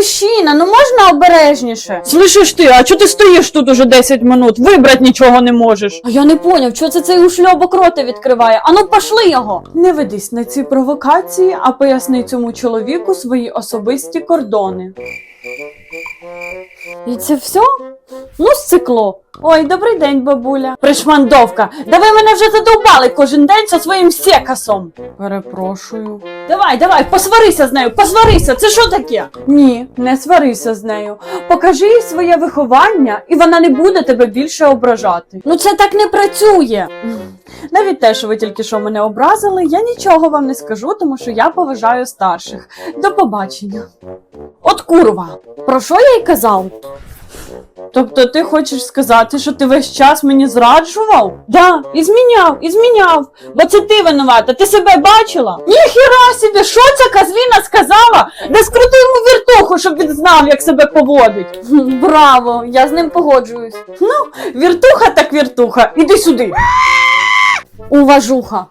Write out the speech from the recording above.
мужчина, ну можна обережніше. Слышиш ти, а чого ти стоїш тут уже 10 минут? Вибрати нічого не можеш. А я не поняв, що це цей ушльобок роти відкриває. Ану, пошли його. Не ведись на ці провокації, а поясни цьому чоловіку свої особисті кордони. І це все? Ну, сцикло. Ой, добрий день, бабуля. Пришмандовка, да ви мене вже задовбали кожен день зі своїм секасом. Перепрошую. Давай, давай, посварися з нею, посварися, це що таке? Ні, не сварися з нею. Покажи їй своє виховання, і вона не буде тебе більше ображати. Ну це так не працює. Навіть те, що ви тільки що мене образили, я нічого вам не скажу, тому що я поважаю старших. До побачення. От курва. Про що я й казав? Тобто ти хочеш сказати, що ти весь час мені зраджував? Да, і зміняв, і зміняв. Бо це ти винувата, ти себе бачила? Ніхіра собі, що ця казліна сказала? Да скрути йому віртуху, щоб він знав, як себе поводить. Браво, я з ним погоджуюсь. Ну, Віртуха так віртуха, іди сюди. Уважуха.